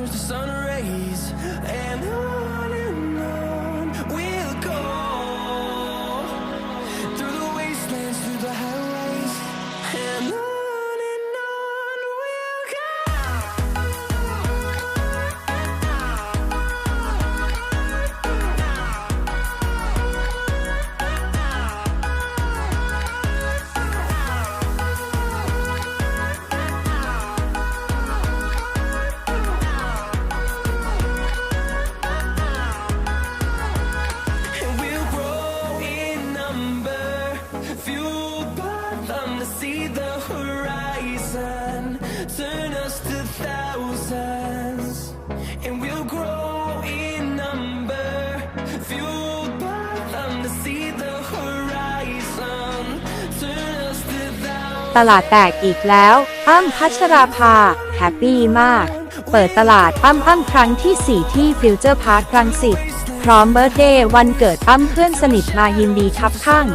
catch the sun rays and I turn us to thousands. And we'll grow in number, fueled by them to see the horizon, turn us to thousands. ตลาดแตกอีกแล้ว อ้ำพัชราภา แฮปปี้มาก เปิดตลาดอ้ำอ้ำครั้งที่ 4 ที่ฟิวเจอร์พาร์ครังสิตพร้อมเบิร์เดย์วันเกิดอ้ำเพื่อนสนิทมายินดีครับข้าง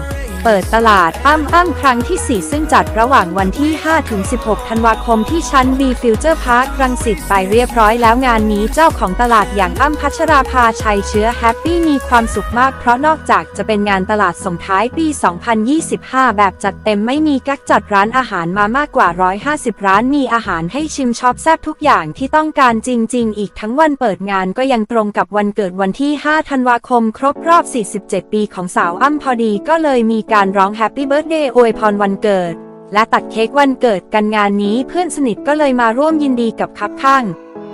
เปิดตลาดอ้ำอ้ำครั้งที่ 4 ซึ่งจัดระหว่างวันที่5-16 ธันวาคมที่ชั้น B ฟิวเจอร์พาร์ครังสิตไปเรียบร้อยแล้วงานนี้เจ้าของตลาดอย่างอ้ำพัชราภาชัยเชื้อแฮปปี้มีความสุขมากเพราะนอกจากจะเป็นงานตลาดส่งท้ายปี 2025 แบบจัดเต็มไม่มีกักจัดร้านอาหารมามากกว่า 150 ร้านมีอาหารให้ชิมช็อปแซบทุกอย่างที่ต้องการจริง ๆ อีกทั้งวันเปิดงานก็ยังตรงกับวันเกิดวันที่ 5 ธันวาคม ครบรอบ 47 ปีของสาวอ้ำพอดีก็เลยมีการการร้องแฮปปี้เบิร์ a เดย์อวยพรวันเกิด และตัดเค้กวันเกิดกันงานนี้เพื่อนสนิทก็เลยมาร่วมยินดีกับคับข้าง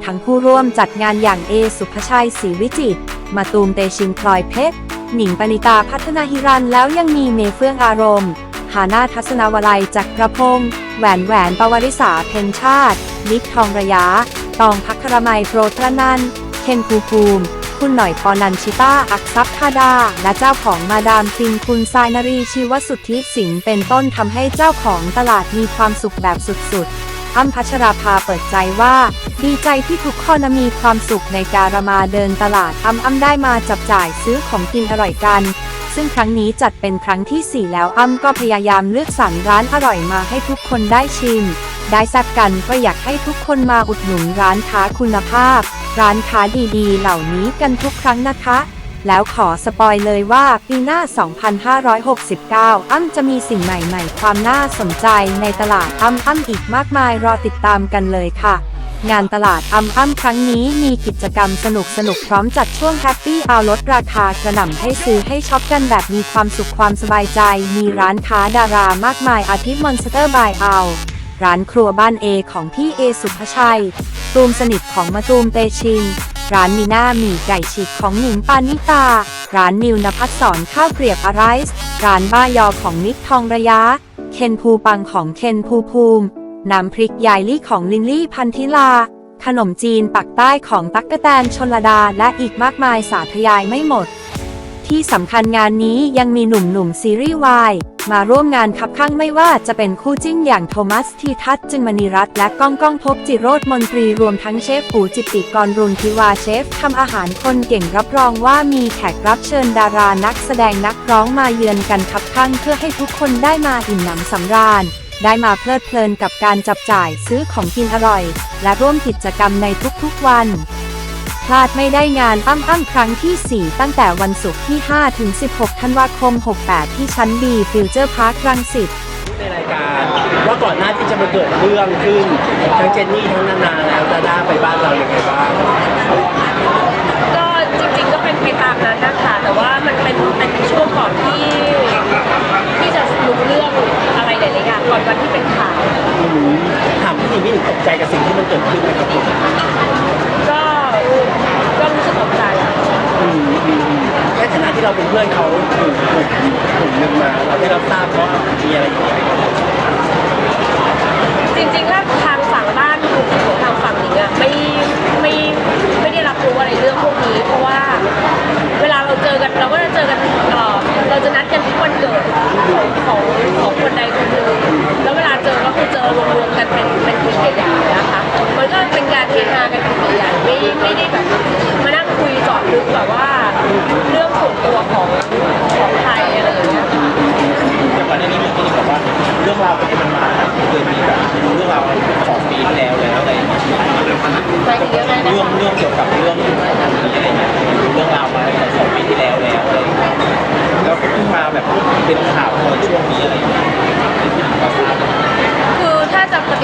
ทั้งผู้ร่วมจัดงานอย่างเอสุภชัยศรีวิจิตรมาตูมเตชินพลอยเพชร หนิงปณิตาพัฒนาฮิรันแล้วยังมีเมเฟื่องอารมณ์หานาทัศนาวลัยจักรพงศ์แหวนแหวนปวริษาเพนชาติ นิกทองระยะ ตองพักครมัยโปรตรนันเคนภูภูมิ คุณหน่อยปอนันชิต้า อักซับธาดา และเจ้าของมาดามฟินคุณทรายนารีชีวสุทธิสิงห์เป็นต้นทำให้เจ้าของตลาดมีความสุขแบบสุดๆอ้ำพัชราภาเปิดใจว่า ดีใจที่ทุกคนมีความสุขในการมาเดินตลาดอ้ำอ้ำได้มาจับจ่ายซื้อของกินอร่อยกัน ซึ่งครั้งนี้จัดเป็นครั้งที่ 4 แล้วอ้ำก็พยายามเลือกสรรร้านอร่อยมาให้ทุกคนได้ชิม ได้แซ่บกันก็อยากให้ทุกคนมาอุดหนุนร้านค้าคุณภาพ ร้านค้าดีๆ เหล่านี้กันทุกครั้งนะคะ แล้วขอสปอยเลยว่าปีหน้า 2569 อ้ำจะมีสิ่งใหม่ๆ ความน่าสนใจในตลาดอ้ำอ้ำอีกมากมายรอติดตามกันเลยค่ะงานตลาดอ้ำอ้ำครั้งนี้มีกิจกรรมสนุกสนุกๆพร้อมจัดช่วงแฮปปี้เอาลดราคากระหน่ำให้ซื้อให้ช็อปกันแบบมีความสุขความสบายใจ มีร้านค้าดารามากมายอาทิมอนสเตอร์บายเอา ร้านครัวบ้านเอของพี่เอสุภชัย ตูมสนิทของมาตูมเตชิงร้านมีหน้าหมี่ไก่ฉีกของหนิงปานิตา ร้านนิวนภัสสอนข้าวเกรียบอะไรส์ร้านบ้ายอของนิกทองระยะ เคนภูปังของเคนภูภูมิ น้ำพริกยายลี่ของลินลี่พันธิลา ขนมจีนปักใต้ของตั๊กกะแตนชนลดาและอีกมากมายสาธยายไม่หมด ที่สำคัญงานนี้ยังมีหนุ่มๆซีรีส์วาย มาร่วมงานคับข้างไม่ว่าจะเป็นคู่จิ้นอย่างโทมัสทีทัศน์จึงมณีรัตน์และก้องก้องพบจิโรธมนตรีรวมทั้งเชฟปูจิติกรรุนทิวาเชฟทำอาหารคนเก่งรับรองว่ามีแขกรับเชิญดารานักแสดงนักร้องมาเยือนกันคับข้างเพื่อให้ทุกคนได้มาอิ่มหนำสำราญได้มาเพลิดเพลินกับการจับจ่ายซื้อของกินอร่อย และร่วมกิจกรรมในทุกๆวัน ลาดไม่ได้งานอ้ำอ้ำครั้งที่ 4 ตั้งแต่วันศุกร์ที่ 5 ถึง 16 ธันวาคม 68 ที่ชั้น B ฟิวเจอร์พาร์ครังสิตในรายการว่าก่อนหน้าที่จะมาเกิดเรื่องขึ้น ทั้งเจนนี่ทั้งนานาแล้วดาด้าไปบ้านเราอย่างไรบ้างก็จริงๆก็เป็นไปตามนั้นนะคะแต่ว่ามันเป็นเป็นช่วงก่อนที่ที่จะรู้เรื่องอะไรหลายๆอย่างก่อนวันที่เป็นข่าวอืมถามพี่หนิงพี่หนิงตกใจกับสิ่งที่มันเกิดขึ้นไหมครับผม ก็ก็รู้สึกตกใจอะ อืมอืมในฐานะ ที่เราเป็นเพื่อนเขากลุ่มกลุ่มกลุ่มหนึ่งมาเราได้รับทราบว่ามีอะไรอย่างเงี้ย จริงๆแล้วค่ะ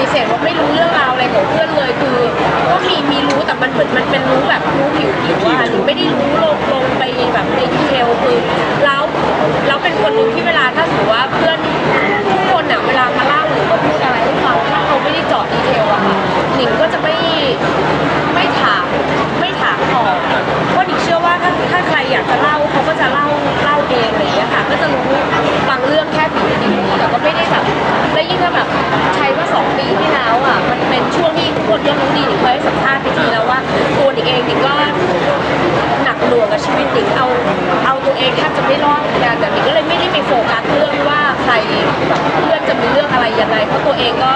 ฏิเสธว่าไม่รู้เรื่องราวอะไรของเพื่อนเลยคือ ก็มีมีรู้แต่มันเหมือนมันเป็นรู้แบบรู้ผิวผิวอะหรือไม่ได้รู้ลงลงไปแบบในดีเทลคือแล้วแล้วเป็นคนหนึ่งที่เวลาถ้าสมมติว่าเพื่อนทุกคนอะเวลามาเล่าหรือมาพูดอะไรให้ฟังถ้าเขาไม่ได้เจาะดีเทลอะค่ะหนิงก็จะไม่ อาตัวเองแทบจะไม่รอดเหมือนกันแต่หนิงก็เลยไม่ได้ไปโฟกัสเรื่องว่าใครแบบเพื่อนจะมีเรื่องอะไรยังไง เพราะตัวเองก็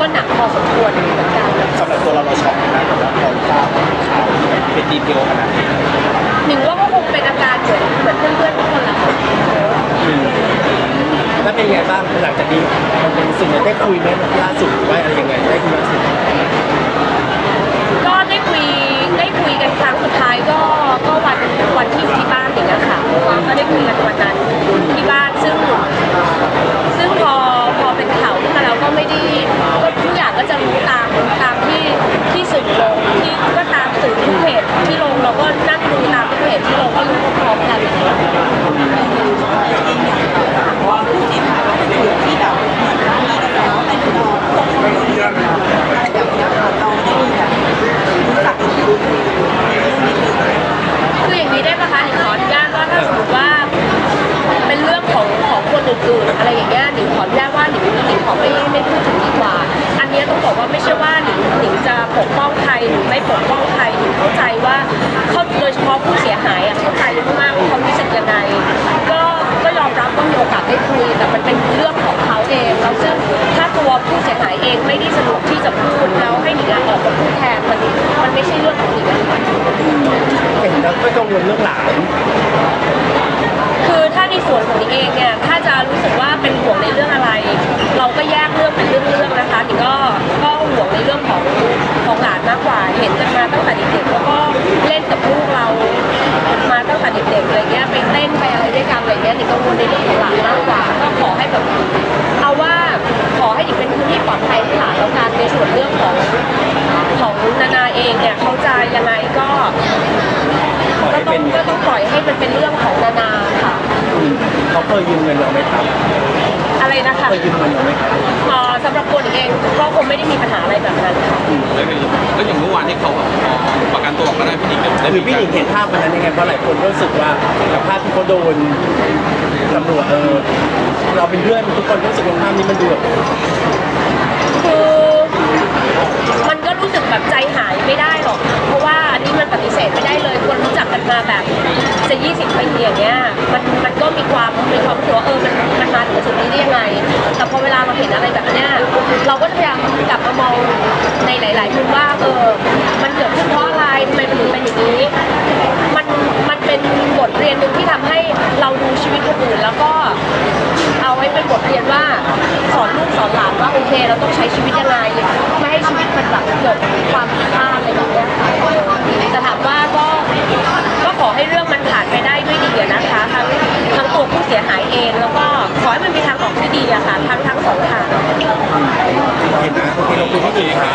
ก็หนักพอสมควรเหมือนกันสำหรับตัวเราเราช็อกนะแต่ว่าพอทราบข่าวที่มันเป็นดีเทลขนาดนี้หนิงว่าก็คงเป็นอาการเหมือนเหมือนเพื่อนๆทุกคนแหละค่ะแล้วเป็นไงบ้างหลังจากนี้มันเป็นสิ่งที่ได้คุยไหมล่าสุดหรือว่าอะไรยังไงได้คุยล่าสุดก็ได้คุยได้คุยกันครั้งสุดท้ายก็ก็วันวันที่ อย่างอะค่ะก็ได้คุยกันวันนั้นที่บ้านซึ่ง ซึ่งพอพอเป็นข่าวขึ้นมาแล้วก็ไม่ได้ก็ทุกอย่างก็จะรู้ตามตามที่ที่สื่อลงที่ก็ตามสื่อทุกเพจที่ลงเราก็นั่งดูตามทุกเพจที่ลงก็รู้พร้อมๆกัน คืออย่างนี้ได้ปะคะหนิงขออนุญาตว่าถ้าสมมติว่าเป็นเรื่องของของคนอื่นๆอะไรอย่างเงี้ยหนิงขออนุญาตว่าหนิงหนิงขอไม่ไม่พูดถึงดีกว่า อันเนี้ยต้องบอกว่าไม่ใช่ว่าหนิงหนิงจะปกป้องใครหรือไม่ปกป้องใครหนิงเข้าใจว่าเขาโดยเฉพาะผู้เสียหายอะเข้าใจมากๆว่าเขารู้สึกยังไงก็ก็ยอมรับว่ามีโอกาส ได้คุยแต่มันเป็นเรื่องของเขาเองแล้วซึ่งถ้าตัวผู้เสียหายเองไม่ได้สะดวกที่จะพูดแล้วให้หนิงออกมาพูดแทนมันมันไม่ใช่เรื่องของหนิงเห็นแล้วก็กังวลเรื่องหลานคือถ้าในส่วนของหนิงเองเนี่ยถ้าจะรู้สึกว่าเป็นห่วงในเรื่องอะไร เราก็แยกเรื่องเป็นเรื่องๆนะคะหนิงก็ก็ห่วงในเรื่องของของหลานมากกว่า เห็นกันมาตั้งแต่เด็กๆแล้วก็เล่นกับลูกเรา มาตั้งแต่เด็กๆอะไรเงี้ยไปเต้นไปอะไรด้วยกันอะไรเงี้ยหนิงกังวลใน ล่อยให้มันเป็นเรื่องของนานาค่ะ เขาเคยยืมเงินเราไหมครับอะไรนะคะเคยยืมเงินเราไหมครับเอ่อสำหรับตัวหนิงเองก็คงไม่ได้มีปัญหาอะไรแบบนั้นค่ะ แล้วอย่างแล้วอย่างเมื่อวานที่เขาแบบประกันตัวออกมาได้พี่หนิงได้คือมีพี่หการญิงเห็นภาพวันนั้นยังไงเพราะหลายคนก็รู้สึกว่ากับภาพที่เขาโดนตำรวจเออเราเป็นเพื่อนทุกคนรู้สึกว่าภาพนี้มันดูแบบคือมันก็รู้สึกแบบแบบใจหายไม่ได้หรอก เพราะว่า อันนี้มันปฏิเสธไม่ได้เลยคนรู้จักกันมาแบบจะ20ปีอย่างเงี้ยมันมันก็มีความมีความรู้สึกว่าเออมันมันมาถึงจุดนี้ได้ยังไง แต่พอเวลาเราเห็นอะไรแบบเนี้ยเราก็พยายามกลับมามองในหลาย ๆ มุมว่าเออมันเกิดขึ้นเพราะอะไรทำไมมันถึงเป็นอย่างนี้ มันมันเป็นบทเรียนหนึ่งที่ทำให้เราดูชีวิตคนอื่นแล้วก็เอาไว้เป็นบทเรียนว่าสอนลูกสอนหลานว่าโอเค เราต้องใช้ชีวิตยังไงไม่ให้ชีวิตมันแบบเกิดความ สียหายเอง แล้วก็ขอให้มันมีทางออกที่ดีอะค่ะทั้งทั้งสองทางโอเคนะโอเคเราคุยที่ดีครั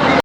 บ